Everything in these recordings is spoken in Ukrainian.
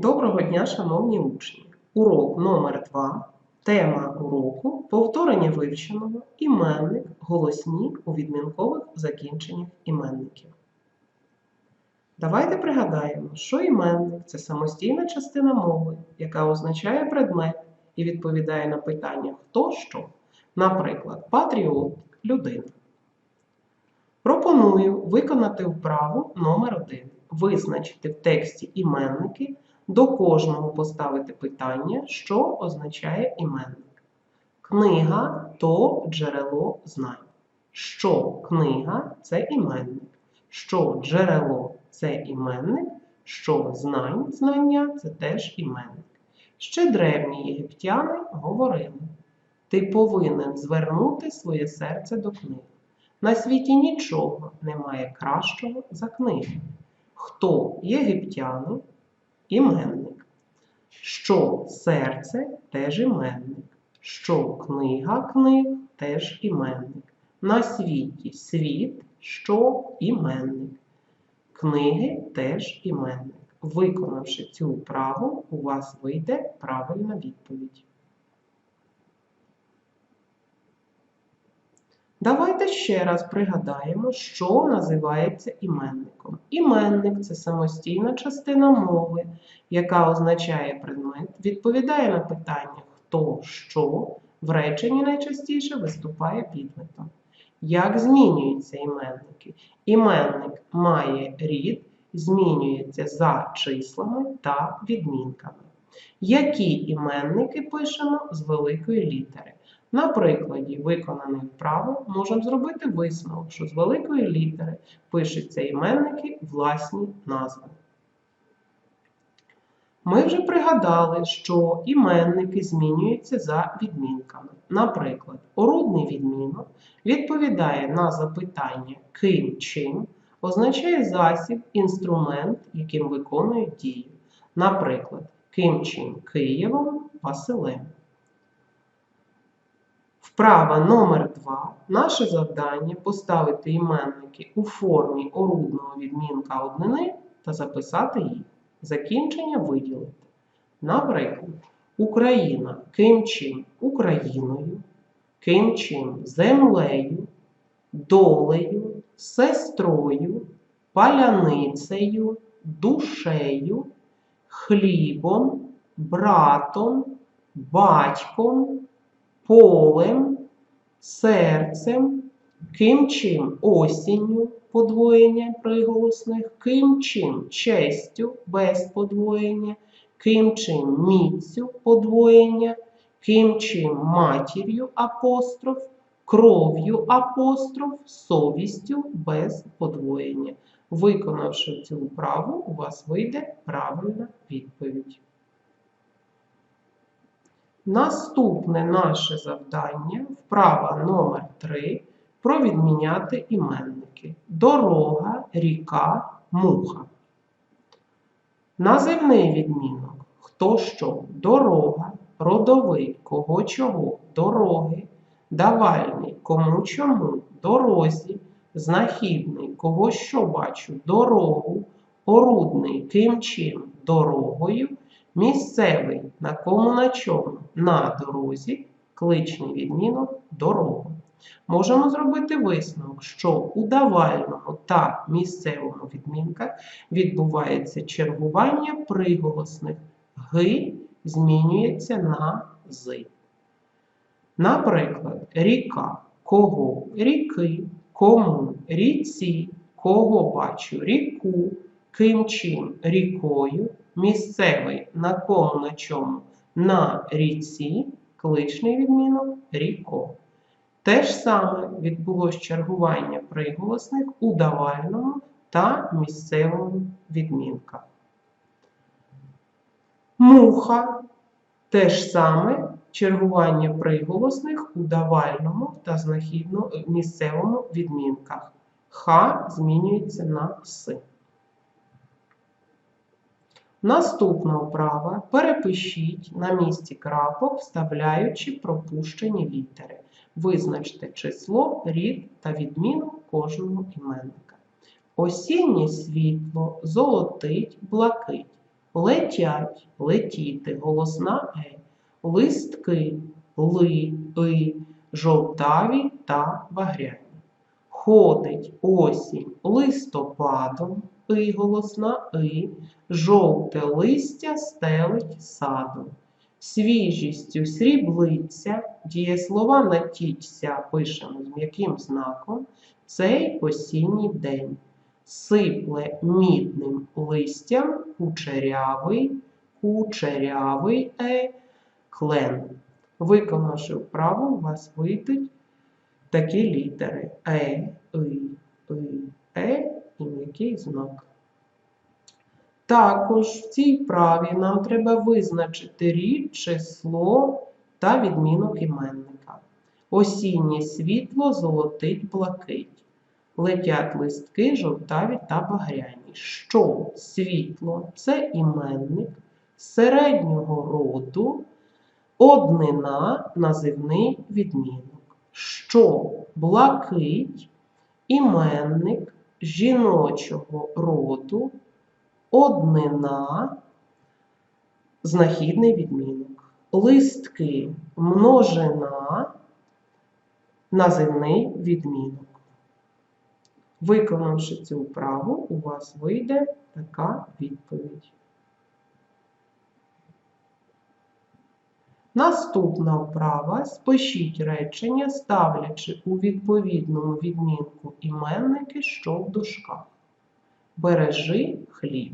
Доброго дня, шановні учні! Урок номер 2 Тема уроку повторення вивченого іменник голосні у відмінкових закінченнях іменників. Давайте пригадаємо, що іменник це самостійна частина мови, яка означає предмет і відповідає на питання хто що. Наприклад, патріот людина. Пропоную виконати вправу номер 1 Визначити в тексті іменники, до кожного поставити питання, що означає іменник. Книга то джерело знань. Що книга це іменник. Що джерело це іменник, що знань знання це теж іменник. Ще древні єгиптяни говорили: ти повинен звернути своє серце до книги. На світі нічого немає кращого за книгу. Хто єгиптяни? Іменник. Що серце теж іменник. Що книга книг теж іменник. На світі світ, що іменник. Книги теж іменник. Виконавши цю вправу, у вас вийде правильна відповідь. Давайте ще раз пригадаємо, що називається іменником. Іменник це самостійна частина мови, яка означає предмет, відповідає на питання хто, що, в реченні найчастіше виступає підметом. Як змінюються іменники? Іменник має рід, змінюється за числами та відмінками. Які іменники пишемо з великої літери? На прикладі виконаної вправи можемо зробити висновок, що з великої літери пишуться іменники власні назви. Ми вже пригадали, що іменники змінюються за відмінками. Наприклад, орудний відмінок відповідає на запитання ким чим, означає засіб, інструмент, яким виконують дію. Наприклад, ким чим Києвом, Василем. Вправа номер 2 Наше завдання поставити іменники у формі орудного відмінка однини та записати їх. Закінчення виділити. Наприклад, Україна ким чим Україною, ким чим землею, долею, сестрою, паляницею, душею, хлібом, братом, батьком полем, серцем, ким чим осінню подвоєння приголосних, ким чим честю без подвоєння, ким чим міцю подвоєння, ким чим матір'ю апостроф, кров'ю апостроф, совістю без подвоєння. Виконавши цю вправу, у вас вийде правильна відповідь. Наступне наше завдання, вправа номер 3 про відміняти іменники. Дорога, ріка, муха. Називний відмінок. Хто що? Дорога, родовий, кого чого, дороги, давальний, кому чому, дорозі, знахідний, кого що бачу, дорогу, орудний, ким чим, дорогою. Місцевий на кому на чому? На дорозі, кличний відмінок дорогу. Можемо зробити висновок, що у давальному та місцевому відмінках відбувається чергування приголосних ги змінюється на зи. Наприклад, ріка. Кого? Ріки, кому? Ріці, кого бачу? Ріку, ким чим? Рікою місцевий на кому на чому на ріці, кличний відмінок ріко. Те ж саме відбулось чергування приголосних у давальному та місцевому відмінках. Муха те ж саме чергування приголосних у давальному та знахідно місцевому відмінках. Х змінюється на С. Наступна вправа. Перепишіть на місці крапок, вставляючи пропущені літери. Визначте число, рід та відміну кожного іменника. Осіннє світло, золотить, блакить. летять, летіти, голосна е, листки, ли, и, жовтаві та багряні. Ходить осінь листопадом, и голосна и, жовте листя стелить садом. Свіжістю сріблиться, дієслова натічся пишемо з м'яким знаком, цей осінній день. Сипле мідним листям кучерявий, кучерявий е, клен. Виконавши вправу, у вас вийдуть такі літери Е, И, И, Е і м'який знак. Також в цій вправі нам треба визначити рід, число та відмінок іменника. Осіннє світло золотить блакить. Летять листки жовтаві та багряні. Що світло це іменник середнього роду, однина називний відмінок. Що блакить іменник жіночого роду, однина знахідний відмінок. Листки множина називний відмінок. Виконавши цю вправу, у вас вийде така відповідь. Наступна вправа спишіть речення, ставлячи у відповідному відмінку іменники, що в дужках. Бережи хліб.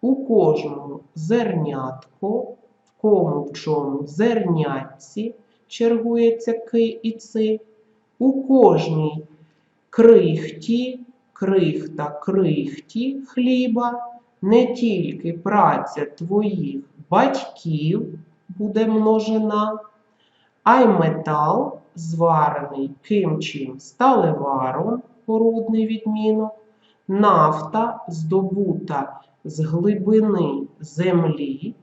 У кожному зернятко, в кому в чому зернятці чергується ки і ци, у кожній крихті, крихта, крихті хліба, не тільки праця твоїх батьків буде множина, а й метал, зварений ким чим сталеваром, порудний відмінок, нафта, здобута з глибини землі,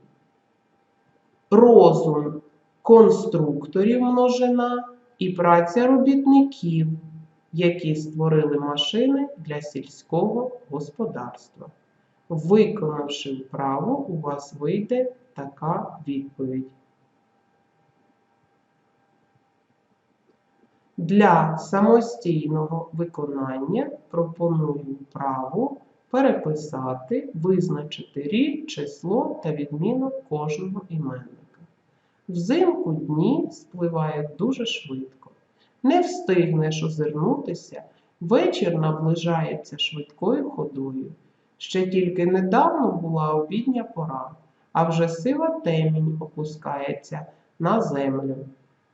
розум конструкторів множина і праця робітників, які створили машини для сільського господарства. Виконавши вправу, у вас вийде така відповідь. Для самостійного виконання пропоную вправу переписати, визначити рід, число та відмінок кожного іменника. Взимку дні спливають дуже швидко. Не встигнеш озирнутися, вечір наближається швидкою ходою. Ще тільки недавно була обідня пора, а вже сива темінь опускається на землю.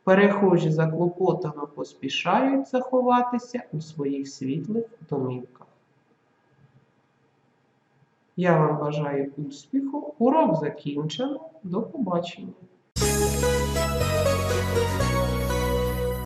Перехожі заклопотано поспішають заховатися у своїх світлих домівках. Я вам бажаю успіху. Урок закінчено. До побачення!